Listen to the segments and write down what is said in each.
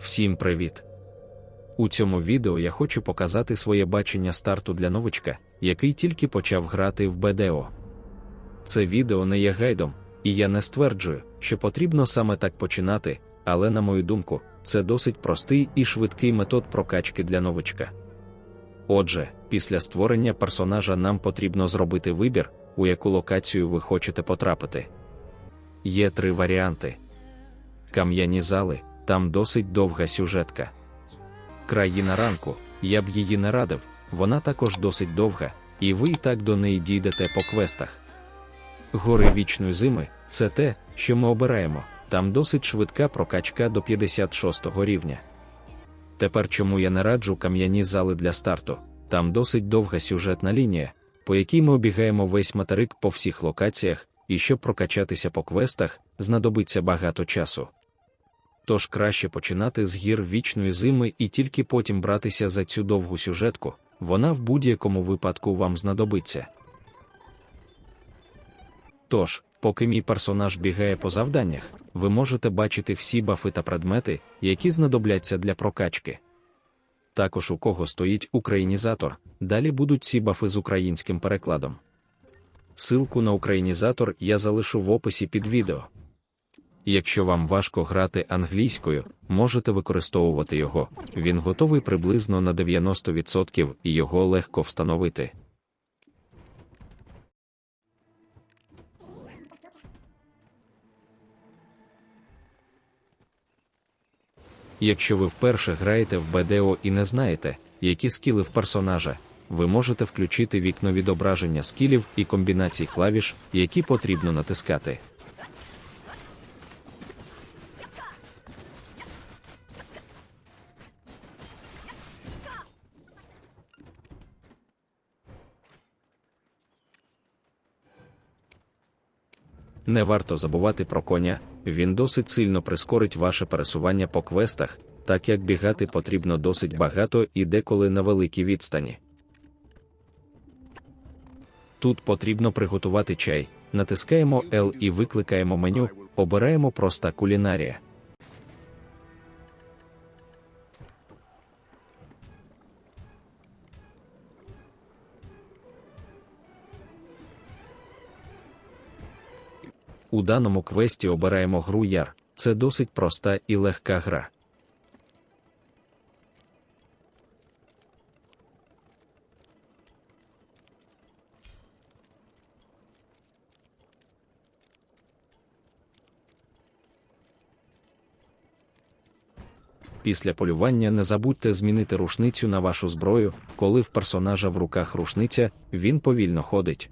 Всім привіт! У цьому відео я хочу показати своє бачення старту для новичка, який тільки почав грати в БДО. Це відео не є гайдом, і я не стверджую, що потрібно саме так починати, але, на мою думку, це досить простий і швидкий метод прокачки для новичка. Отже, після створення персонажа нам потрібно зробити вибір, у яку локацію ви хочете потрапити. Є три варіанти: кам'яні зали, там досить довга сюжетка. Країна ранку, я б її не радив, вона також досить довга, і ви і так до неї дійдете по квестах. Гори вічної зими це те, що ми обираємо, там досить швидка прокачка до 56 рівня. Тепер чому я не раджу кам'яні зали для старту, там досить довга сюжетна лінія, по якій ми обігаємо весь материк по всіх локаціях, і щоб прокачатися по квестах, знадобиться багато часу. Тож краще починати з гір вічної зими і тільки потім братися за цю довгу сюжетку, вона в будь-якому випадку вам знадобиться. Тож, поки мій персонаж бігає по завданнях, ви можете бачити всі бафи та предмети, які знадобляться для прокачки. Також у кого стоїть українізатор, далі будуть ці бафи з українським перекладом. Силку на українізатор я залишу в описі під відео. Якщо вам важко грати англійською, можете використовувати його. Він готовий приблизно на 90% і його легко встановити. Якщо ви вперше граєте в БДО і не знаєте, які скіли в персонажа, ви можете включити вікно відображення скілів і комбінацій клавіш, які потрібно натискати. Не варто забувати про коня, він досить сильно прискорить ваше пересування по квестах, так як бігати потрібно досить багато і деколи на великій відстані. Тут потрібно приготувати чай, натискаємо L і викликаємо меню, обираємо проста кулінарія. У даному квесті обираємо гру Яр. Це досить проста і легка гра. Після полювання не забудьте змінити рушницю на вашу зброю, коли в персонажа в руках рушниця, він повільно ходить.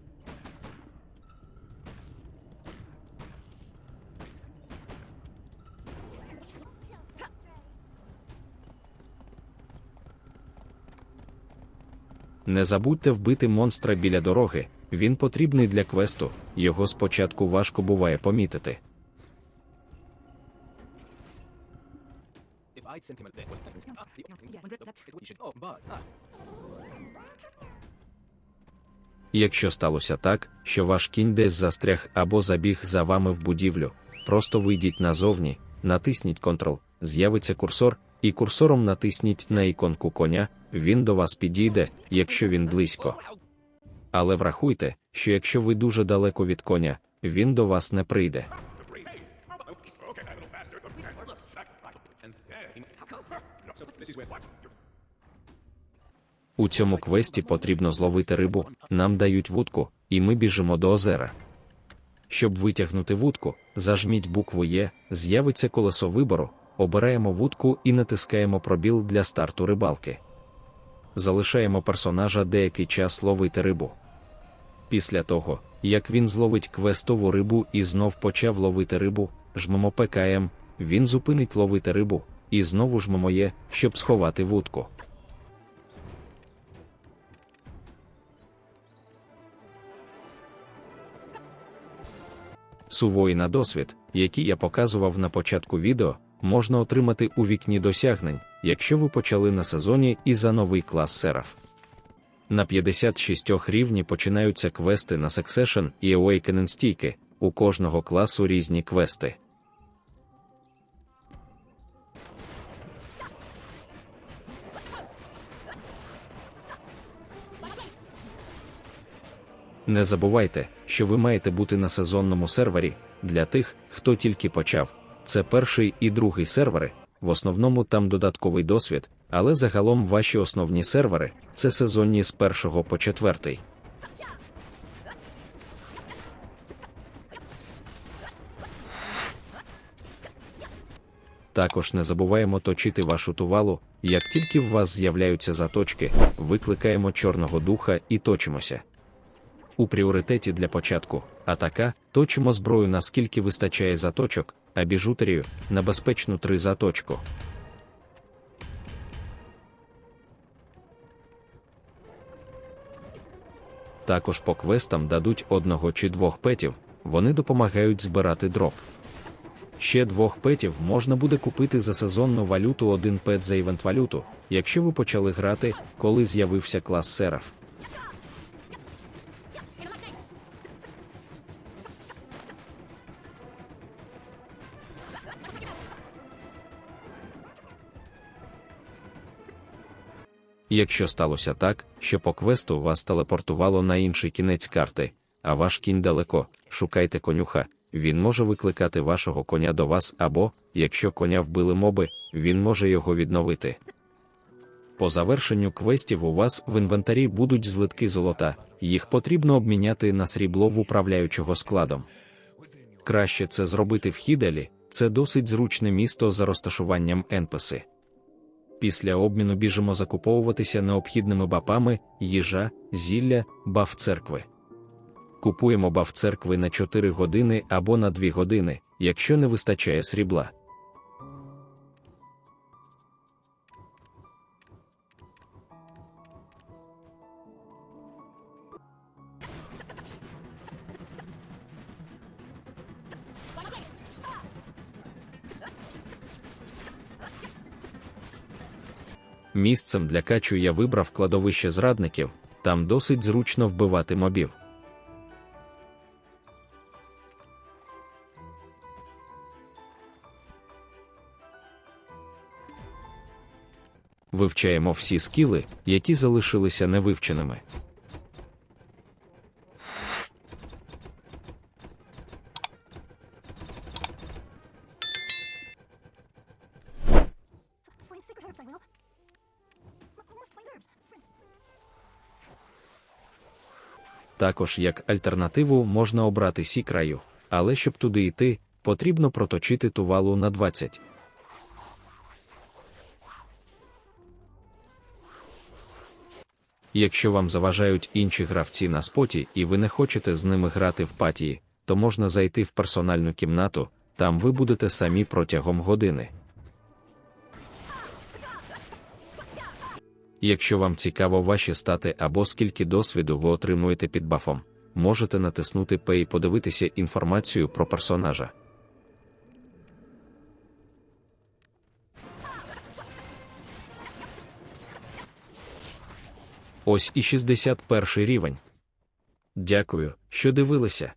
Не забудьте вбити монстра біля дороги, він потрібний для квесту, його спочатку важко буває помітити. Якщо сталося так, що ваш кінь десь застряг або забіг за вами в будівлю, просто вийдіть назовні, натисніть Ctrl, з'явиться курсор, і курсором натисніть на іконку коня, він до вас підійде, якщо він близько. Але врахуйте, що якщо ви дуже далеко від коня, він до вас не прийде. У цьому квесті потрібно зловити рибу, нам дають вудку, і ми біжимо до озера. Щоб витягнути вудку, зажміть букву Є, з'явиться колесо вибору, обираємо вудку і натискаємо пробіл для старту рибалки. Залишаємо персонажа деякий час ловити рибу. Після того, як він зловить квестову рибу і знов почав ловити рибу, жмемо ПКМ, він зупинить ловити рибу, і знову жмемо Є, щоб сховати вудку. Сувої на досвід, який я показував на початку відео, можна отримати у вікні досягнень, якщо ви почали на сезоні і за новий клас серф. На 56 рівні починаються квести на Succession і Awakening стійки, у кожного класу різні квести. Не забувайте, що ви маєте бути на сезонному сервері для тих, хто тільки почав. Це перший і другий сервери, в основному там додатковий досвід, але загалом ваші основні сервери це сезонні з першого по четвертий. Також не забуваємо точити вашу тувалу. Як тільки в вас з'являються заточки, викликаємо чорного духа і точимося. У пріоритеті для початку атака точимо зброю наскільки вистачає заточок, а біжутерію на безпечну 3 заточку. Також по квестам дадуть одного чи двох петів, вони допомагають збирати дроп. Ще двох петів можна буде купити за сезонну валюту один пет за івент валюту, якщо ви почали грати, коли з'явився клас сераф. Якщо сталося так, що по квесту вас телепортувало на інший кінець карти, а ваш кінь далеко, шукайте конюха, він може викликати вашого коня до вас або, якщо коня вбили моби, він може його відновити. По завершенню квестів у вас в інвентарі будуть злитки золота, їх потрібно обміняти на срібло в управляючого складом. Краще це зробити в Хіделі, це досить зручне місто за розташуванням енписи. Після обміну біжимо закуповуватися необхідними бапами, їжа, зілля, баф церкви. Купуємо баф церкви на 4 години або на 2 години, якщо не вистачає срібла. Місцем для качу я вибрав кладовище зрадників, там досить зручно вбивати мобів. Вивчаємо всі скіли, які залишилися невивченими. Також як альтернативу можна обрати сікраю, але щоб туди йти, потрібно проточити тувалу на 20. Якщо вам заважають інші гравці на споті і ви не хочете з ними грати в патії, то можна зайти в персональну кімнату, там ви будете самі протягом години. Якщо вам цікаво ваші стати або скільки досвіду ви отримуєте під бафом, можете натиснути P і подивитися інформацію про персонажа. Ось і 61 рівень. Дякую, що дивилися.